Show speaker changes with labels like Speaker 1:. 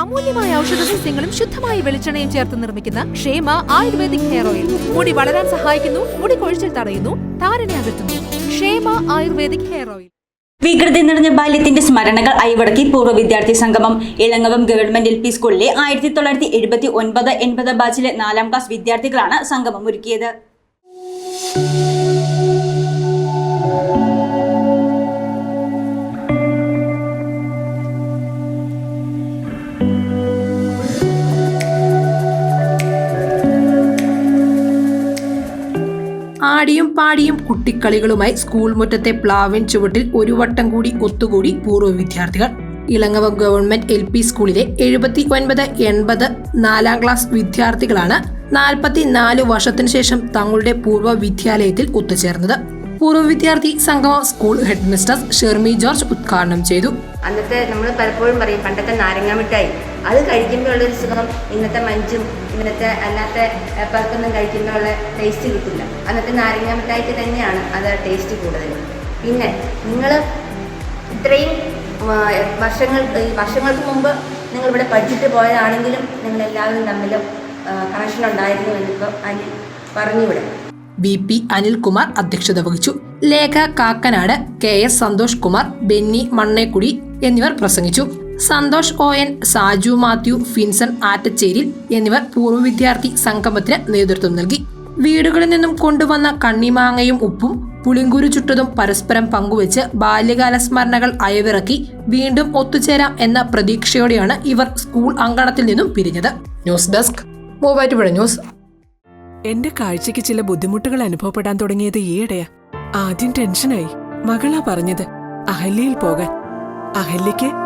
Speaker 1: അമൂല്യമായ ഔഷധ സസ്യങ്ങളും ശുദ്ധമായ വെളിച്ചെണ്ണയും ചേർത്ത് നിർമ്മിക്കുന്ന ക്ഷേമ ആയുർവേദിക് ഹെയർ ഓയിൽ. മുടി വളരാൻ സഹായിക്കുന്നു മുടി കൊഴിച്ചിൽ തടയുന്നു താരനെ അകറ്റുന്നു. ക്ഷേമ ആയുർവേദിക് ഹെയർ ഓയിൽ.
Speaker 2: വികൃതി നിറഞ്ഞ ബാല്യത്തിന്റെ സ്മരണകൾ അയവടക്കി പൂർവ വിദ്യാർത്ഥി സംഗമം. ഇളങ്ങവം ഗവൺമെന്റ് എൽ പി സ്കൂളിലെ ആയിരത്തി തൊള്ളായിരത്തി എഴുപത്തി ഒൻപത് എൺപത് ബാച്ചിലെ നാലാം ക്ലാസ് വിദ്യാർത്ഥികളാണ് സംഗമം ഒരുക്കിയത്.
Speaker 3: ആടിയും പാടിയും കുട്ടിക്കളികളുമായി സ്കൂൾ മുറ്റത്തെ പ്ലാവിൻ ചുവട്ടിൽ ഒരു വട്ടം കൂടി ഒത്തുകൂടി പൂർവ വിദ്യാർത്ഥികൾ. ഇളങ്ങവ ഗവൺമെന്റ് എൽ പി സ്കൂളിലെ എഴുപത്തി ഒൻപത് എൺപത് നാലാം ക്ലാസ് വിദ്യാർത്ഥികളാണ് നാൽപ്പത്തി നാല് വർഷത്തിനു ശേഷം തങ്ങളുടെ പൂർവ വിദ്യാലയത്തിൽ ഒത്തുചേർന്നത്. പൂർവ വിദ്യാർത്ഥി സംഗമ school head mister Shermi George ഉദ്ഘാടനം ചെയ്തു.
Speaker 4: അന്നത്തെ നമ്മൾ പലപ്പോഴും പറയും പണ്ടത്തെ നാരങ്ങ മിഠായി അത് കഴിക്കുമ്പോഴുള്ളൊരു സുഖം ഇന്നത്തെ മഞ്ചും ഇന്നത്തെ അല്ലാത്ത പർക്കൊന്നും കഴിക്കുമ്പോഴുള്ള ടേസ്റ്റ് കിട്ടില്ല. അന്നത്തെ നാരങ്ങ മിഠായിക്ക് തന്നെയാണ് അത് ടേസ്റ്റ് കൂടുതൽ. പിന്നെ നിങ്ങൾ ഇത്രയും വർഷങ്ങൾ വർഷങ്ങൾക്ക് മുമ്പ് നിങ്ങൾ ഇവിടെ പഠിച്ചിട്ട് പോയതാണെങ്കിലും നിങ്ങൾ എല്ലാവരും തമ്മിൽ കണക്ഷൻ ഉണ്ടായിരുന്നു എന്നിപ്പോൾ അനിൽ പറഞ്ഞുവിടെ.
Speaker 3: ബി പി അനിൽകുമാർ അധ്യക്ഷത വഹിച്ചു. Lekha Kakkanad K S Santhosh Kumar Benny Mannekkudy എന്നിവർ പ്രസംഗിച്ചു. Santhosh O N Saju Mathew Finson Attacheril എന്നിവർ പൂർവ വിദ്യാർത്ഥി സംഗമത്തിന് നേതൃത്വം നൽകി. വീടുകളിൽ നിന്നും കൊണ്ടുവന്ന കണ്ണിമാങ്ങയും ഉപ്പും പുളിങ്കുരു ചുട്ടതും പരസ്പരം പങ്കുവച്ച് ബാല്യകാല സ്മരണകൾ അയവിറക്കി വീണ്ടും ഒത്തുചേരാം എന്ന പ്രതീക്ഷയോടെയാണ് ഇവർ സ്കൂൾ അങ്കണത്തിൽ നിന്നും പിരിഞ്ഞത്. News desk news.
Speaker 5: എന്റെ കാഴ്ചയ്ക്ക് ചില ബുദ്ധിമുട്ടുകൾ അനുഭവപ്പെടാൻ തുടങ്ങിയത് ഈയിടെയാ. ആദ്യം ടെൻഷനായി. മകളാ പറഞ്ഞത് അഹല്യയിൽ പോകാൻ. അഹല്യയ്ക്ക്